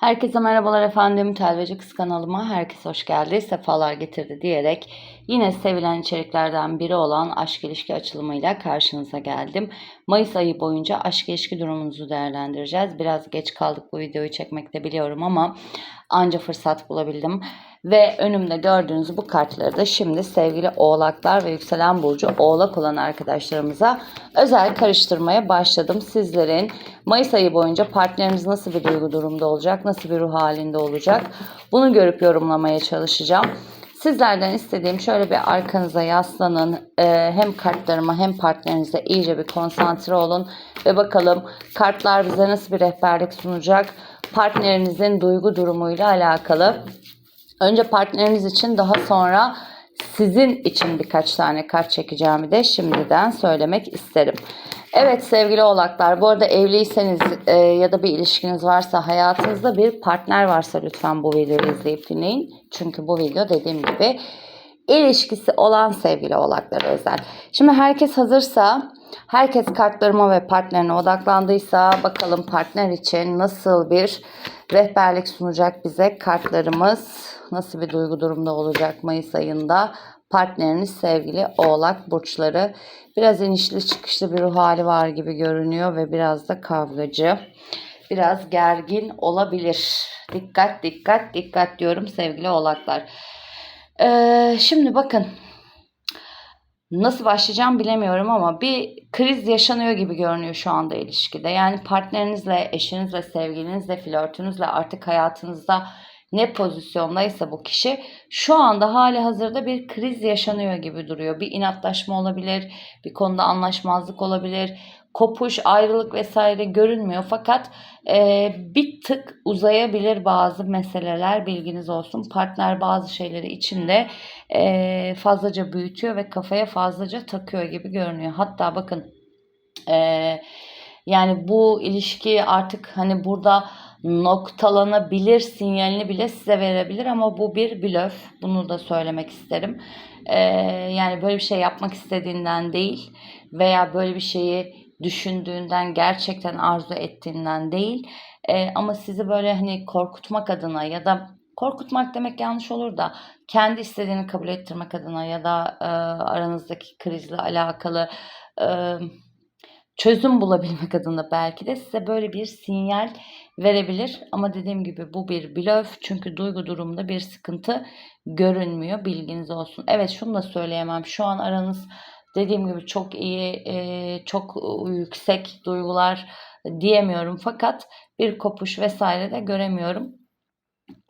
Herkese merhabalar efendim. Telveci Kız kanalıma herkes hoş geldi, sefalar getirdi diyerek yine sevilen içeriklerden biri olan aşk ilişki açılımıyla karşınıza geldim. Mayıs ayı boyunca aşk ilişki durumunuzu değerlendireceğiz. Biraz geç kaldık bu videoyu çekmekte biliyorum ama anca fırsat bulabildim. Ve önümde gördüğünüz bu kartları da şimdi sevgili oğlaklar ve yükselen burcu oğlak olan arkadaşlarımıza özel karıştırmaya başladım. Sizlerin Mayıs ayı boyunca partneriniz nasıl bir duygu durumda olacak, nasıl bir ruh halinde olacak bunu görüp yorumlamaya çalışacağım. Sizlerden istediğim şöyle bir arkanıza yaslanın. Ee, hem kartlarıma hem partnerinize iyice bir konsantre olun. Ve bakalım kartlar bize nasıl bir rehberlik sunacak. Partnerinizin duygu durumuyla alakalı. Önce partneriniz için daha sonra sizin için birkaç tane kart çekeceğimi de şimdiden söylemek isterim. Evet sevgili oğlaklar bu arada evliyseniz e, ya da bir ilişkiniz varsa hayatınızda bir partner varsa lütfen bu videoyu izleyip dinleyin. Çünkü bu video dediğim gibi ilişkisi olan sevgili oğlaklara özel. Şimdi herkes hazırsa, herkes kartlarıma ve partnerine odaklandıysa bakalım partner için nasıl bir rehberlik sunacak bize kartlarımız, nasıl bir duygu durumda olacak Mayıs ayında partneriniz sevgili oğlak burçları. Biraz inişli çıkışlı bir ruh hali var gibi görünüyor ve biraz da kavgacı. Biraz gergin olabilir. Dikkat dikkat dikkat diyorum sevgili oğlaklar. Ee, şimdi bakın nasıl başlayacağım bilemiyorum ama bir kriz yaşanıyor gibi görünüyor şu anda ilişkide. Yani partnerinizle, eşinizle, sevgilinizle, flörtünüzle artık hayatınızda ne pozisyondaysa bu kişi şu anda hali hazırda bir kriz yaşanıyor gibi duruyor. Bir inatlaşma olabilir, bir konuda anlaşmazlık olabilir, kopuş, ayrılık vesaire görünmüyor. Fakat e, bir tık uzayabilir bazı meseleler bilginiz olsun. Partner bazı şeyleri içinde e, fazlaca büyütüyor ve kafaya fazlaca takıyor gibi görünüyor. Hatta bakın e, yani bu ilişki artık hani burada noktalanabilir sinyalini bile size verebilir ama bu bir blöf. Bunu da söylemek isterim. Ee, yani böyle bir şey yapmak istediğinden değil veya böyle bir şeyi düşündüğünden gerçekten arzu ettiğinden değil. Ee, ama sizi böyle hani korkutmak adına ya da korkutmak demek yanlış olur da kendi istediğini kabul ettirmek adına ya da e, aranızdaki krizle alakalı e, çözüm bulabilmek adına belki de size böyle bir sinyal verebilir. Ama dediğim gibi bu bir blöf çünkü duygu durumunda bir sıkıntı görünmüyor. Bilginiz olsun. Evet şunu da söyleyemem. Şu an aranız dediğim gibi çok iyi, çok yüksek duygular diyemiyorum. Fakat bir kopuş vesaire de göremiyorum.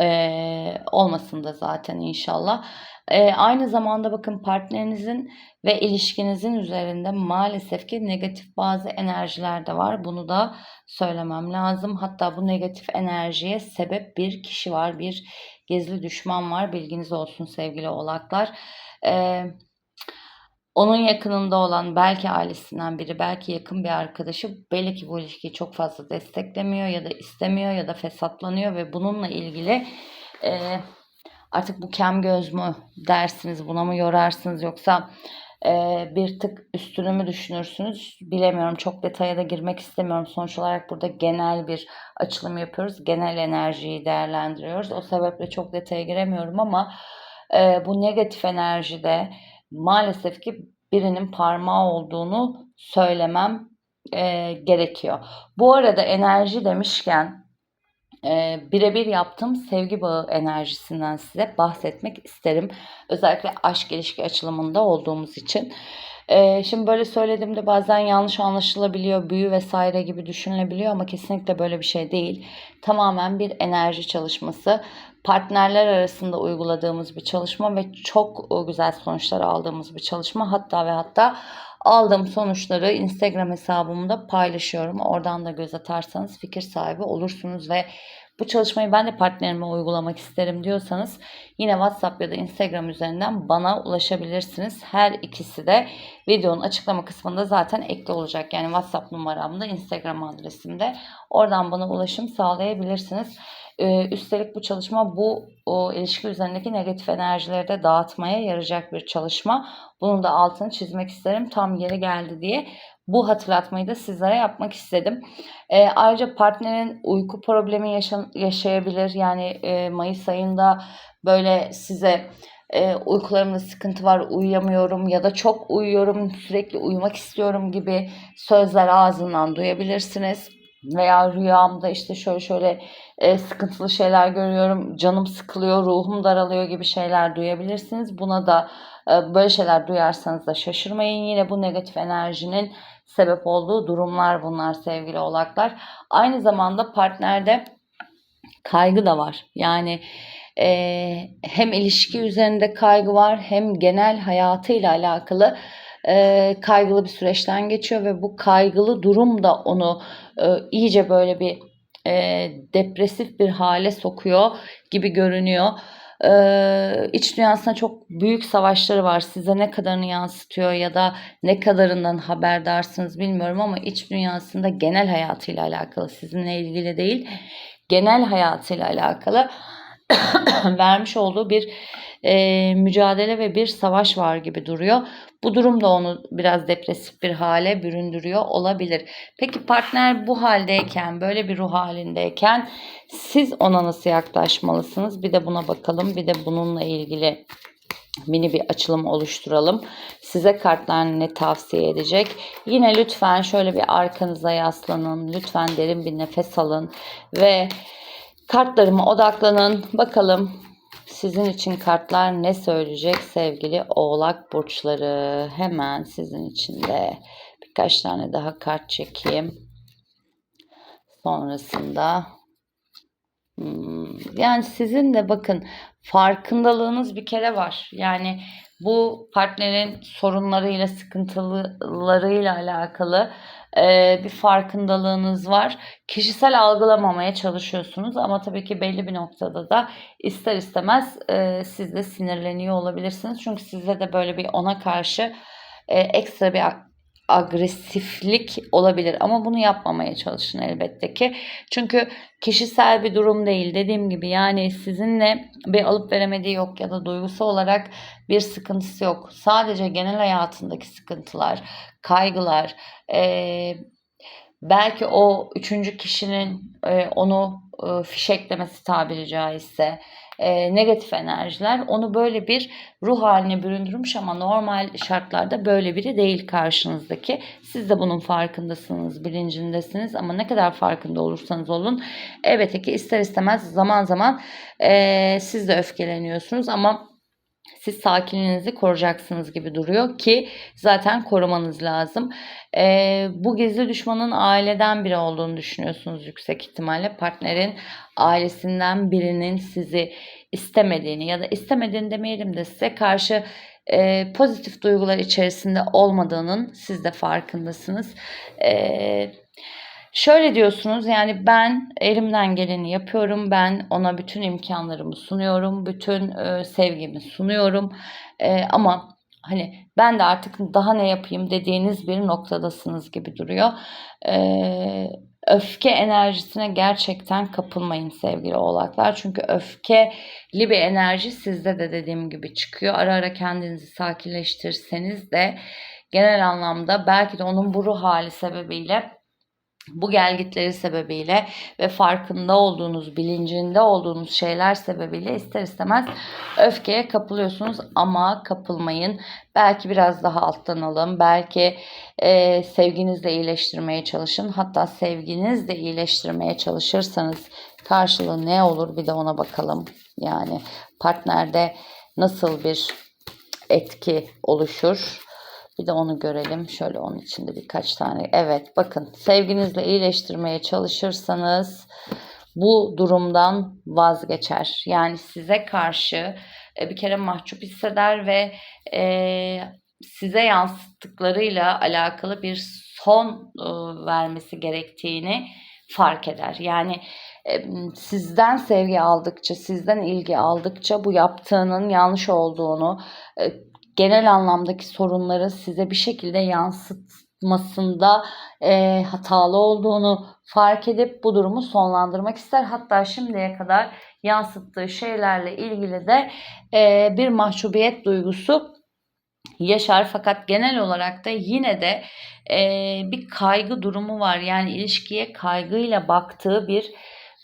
Ee, olmasın da zaten inşallah. Ee, aynı zamanda bakın partnerinizin ve ilişkinizin üzerinde maalesef ki negatif bazı enerjiler de var. Bunu da söylemem lazım. Hatta bu negatif enerjiye sebep bir kişi var. Bir gizli düşman var. Bilginiz olsun sevgili oğlaklar. Ee, onun yakınında olan belki ailesinden biri, belki yakın bir arkadaşı belli ki bu ilişkiyi çok fazla desteklemiyor ya da istemiyor ya da fesatlanıyor ve bununla ilgili e, artık bu kem göz mü dersiniz, buna mı yorarsınız yoksa e, bir tık üstünü mü düşünürsünüz bilemiyorum. Çok detaya da girmek istemiyorum. Sonuç olarak burada genel bir açılım yapıyoruz. Genel enerjiyi değerlendiriyoruz. O sebeple çok detaya giremiyorum ama e, bu negatif enerjide maalesef ki birinin parmağı olduğunu söylemem e, gerekiyor. Bu arada enerji demişken e, birebir yaptığım sevgi bağı enerjisinden size bahsetmek isterim. Özellikle aşk ilişki açılımında olduğumuz için. E, şimdi böyle söylediğimde bazen yanlış anlaşılabiliyor, büyü vesaire gibi düşünülebiliyor ama kesinlikle böyle bir şey değil. Tamamen bir enerji çalışması. Partnerler arasında uyguladığımız bir çalışma ve çok güzel sonuçlar aldığımız bir çalışma. Hatta ve hatta aldığım sonuçları Instagram hesabımda paylaşıyorum. Oradan da göz atarsanız fikir sahibi olursunuz ve bu çalışmayı ben de partnerime uygulamak isterim diyorsanız yine WhatsApp ya da Instagram üzerinden bana ulaşabilirsiniz. Her ikisi de videonun açıklama kısmında zaten ekli olacak. Yani WhatsApp numaramda, Instagram adresimde. Oradan bana ulaşım sağlayabilirsiniz. Ee, üstelik bu çalışma bu o ilişki üzerindeki negatif enerjileri de dağıtmaya yarayacak bir çalışma. Bunun da altını çizmek isterim. Tam yeri geldi diye bu hatırlatmayı da sizlere yapmak istedim. Ee, ayrıca partnerin uyku problemi yaşa- yaşayabilir. Yani e, Mayıs ayında böyle size e, uykularımda sıkıntı var, uyuyamıyorum ya da çok uyuyorum, sürekli uyumak istiyorum gibi sözler ağzından duyabilirsiniz. Veya rüyamda işte şöyle şöyle e, sıkıntılı şeyler görüyorum, canım sıkılıyor, ruhum daralıyor gibi şeyler duyabilirsiniz. Buna da e, böyle şeyler duyarsanız da şaşırmayın. Yine bu negatif enerjinin sebep olduğu durumlar bunlar sevgili oğlaklar. Aynı zamanda partnerde kaygı da var. Yani e, hem ilişki üzerinde kaygı var hem genel hayatıyla alakalı e, kaygılı bir süreçten geçiyor ve bu kaygılı durum da onu e, iyice böyle bir e, depresif bir hale sokuyor gibi görünüyor. E, iç dünyasında çok büyük savaşları var. Size ne kadarını yansıtıyor ya da ne kadarından haberdarsınız bilmiyorum ama iç dünyasında genel hayatıyla alakalı sizinle ilgili değil genel hayatıyla alakalı vermiş olduğu bir e, mücadele ve bir savaş var gibi duruyor. Bu durum da onu biraz depresif bir hale büründürüyor olabilir. Peki partner bu haldeyken, böyle bir ruh halindeyken siz ona nasıl yaklaşmalısınız? Bir de buna bakalım. Bir de bununla ilgili mini bir açılım oluşturalım. Size kartlar ne tavsiye edecek? Yine lütfen şöyle bir arkanıza yaslanın. Lütfen derin bir nefes alın ve kartlarıma odaklanın. Bakalım sizin için kartlar ne söyleyecek sevgili oğlak burçları? Hemen sizin için de birkaç tane daha kart çekeyim. Sonrasında Hmm, Yani sizin de bakın farkındalığınız bir kere var. Yani bu partnerin sorunlarıyla, sıkıntılarıyla alakalı e, bir farkındalığınız var. Kişisel algılamamaya çalışıyorsunuz ama tabii ki belli bir noktada da ister istemez e, siz de sinirleniyor olabilirsiniz. Çünkü sizde de böyle bir ona karşı e, ekstra bir agresiflik olabilir ama bunu yapmamaya çalışın elbette ki. Çünkü kişisel bir durum değil dediğim gibi yani sizinle bir alıp veremediği yok ya da duygusal olarak bir sıkıntısı yok. Sadece genel hayatındaki sıkıntılar, kaygılar, ee, belki o üçüncü kişinin e, onu e, fişeklemesi tabiri caizse e, negatif enerjiler onu böyle bir ruh haline büründürmüş ama normal şartlarda böyle biri değil karşınızdaki. Siz de bunun farkındasınız, bilincindesiniz ama ne kadar farkında olursanız olun elbette ki ister istemez zaman zaman e, siz de öfkeleniyorsunuz ama siz sakinliğinizi koruyacaksınız gibi duruyor ki zaten korumanız lazım. Ee, bu gizli düşmanın aileden biri olduğunu düşünüyorsunuz yüksek ihtimalle. Partnerin ailesinden birinin sizi istemediğini ya da istemediğini demeyelim de size karşı e, pozitif duygular içerisinde olmadığının siz de farkındasınız. Eee Şöyle diyorsunuz yani ben elimden geleni yapıyorum. Ben ona bütün imkanlarımı sunuyorum. Bütün e, sevgimi sunuyorum. E, ama hani ben de artık daha ne yapayım dediğiniz bir noktadasınız gibi duruyor. E, öfke enerjisine gerçekten kapılmayın sevgili oğlaklar. Çünkü öfkeli bir enerji sizde de dediğim gibi çıkıyor. Ara ara kendinizi sakinleştirseniz de genel anlamda belki de onun bu ruh hali sebebiyle bu gelgitleri sebebiyle ve farkında olduğunuz, bilincinde olduğunuz şeyler sebebiyle ister istemez öfkeye kapılıyorsunuz ama kapılmayın. Belki biraz daha alttan alın, belki e, sevginizle iyileştirmeye çalışın. Hatta sevginizle iyileştirmeye çalışırsanız karşılığı ne olur bir de ona bakalım. Yani partnerde nasıl bir etki oluşur? Bir de onu görelim. Şöyle onun içinde birkaç tane. Evet bakın sevginizle iyileştirmeye çalışırsanız bu durumdan vazgeçer. Yani size karşı e, bir kere mahcup hisseder ve e, size yansıttıklarıyla alakalı bir son e, vermesi gerektiğini fark eder. Yani e, sizden sevgi aldıkça, sizden ilgi aldıkça bu yaptığının yanlış olduğunu, e, genel anlamdaki sorunları size bir şekilde yansıt yapmasında e, hatalı olduğunu fark edip bu durumu sonlandırmak ister. Hatta şimdiye kadar yansıttığı şeylerle ilgili de e, bir mahcubiyet duygusu yaşar fakat genel olarak da yine de e, bir kaygı durumu var. Yani ilişkiye kaygıyla baktığı bir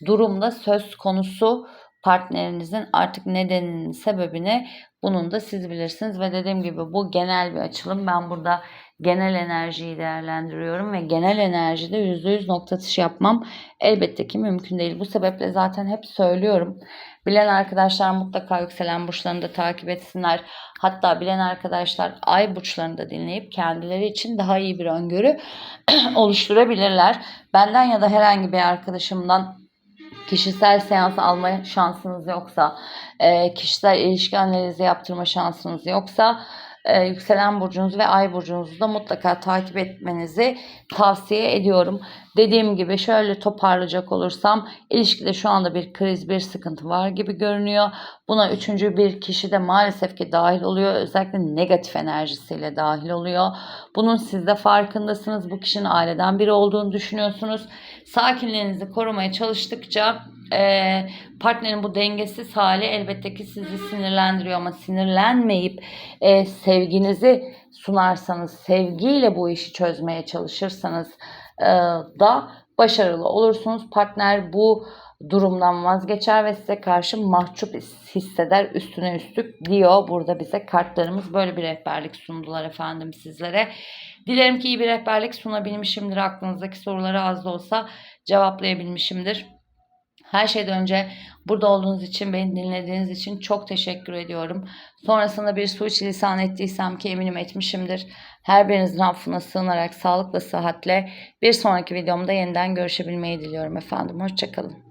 durumda söz konusu partnerinizin artık nedeninin sebebini bunun da siz bilirsiniz ve dediğim gibi bu genel bir açılım. Ben burada genel enerjiyi değerlendiriyorum ve genel enerjide %100 nokta atışı yapmam elbette ki mümkün değil. Bu sebeple zaten hep söylüyorum. Bilen arkadaşlar mutlaka yükselen burçlarını da takip etsinler. Hatta bilen arkadaşlar ay burçlarını da dinleyip kendileri için daha iyi bir öngörü oluşturabilirler. Benden ya da herhangi bir arkadaşımdan kişisel seans alma şansınız yoksa, kişisel ilişki analizi yaptırma şansınız yoksa e, yükselen burcunuz ve ay burcunuzu da mutlaka takip etmenizi tavsiye ediyorum. Dediğim gibi şöyle toparlayacak olursam ilişkide şu anda bir kriz, bir sıkıntı var gibi görünüyor. Buna üçüncü bir kişi de maalesef ki dahil oluyor. Özellikle negatif enerjisiyle dahil oluyor. Bunun siz de farkındasınız. Bu kişinin aileden biri olduğunu düşünüyorsunuz. Sakinliğinizi korumaya çalıştıkça e, partnerin bu dengesiz hali elbette ki sizi sinirlendiriyor ama sinirlenmeyip e, sevginizi sunarsanız, sevgiyle bu işi çözmeye çalışırsanız e, da başarılı olursunuz. Partner bu durumdan vazgeçer ve size karşı mahcup hisseder üstüne üstlük diyor. Burada bize kartlarımız böyle bir rehberlik sundular efendim sizlere. Dilerim ki iyi bir rehberlik sunabilmişimdir. Aklınızdaki soruları az da olsa cevaplayabilmişimdir. Her şeyden önce burada olduğunuz için, beni dinlediğiniz için çok teşekkür ediyorum. Sonrasında bir suçlisan ettiysem ki eminim etmişimdir. Her birinizin affına sığınarak sağlıkla, sıhhatle bir sonraki videomda yeniden görüşebilmeyi diliyorum efendim. Hoşçakalın.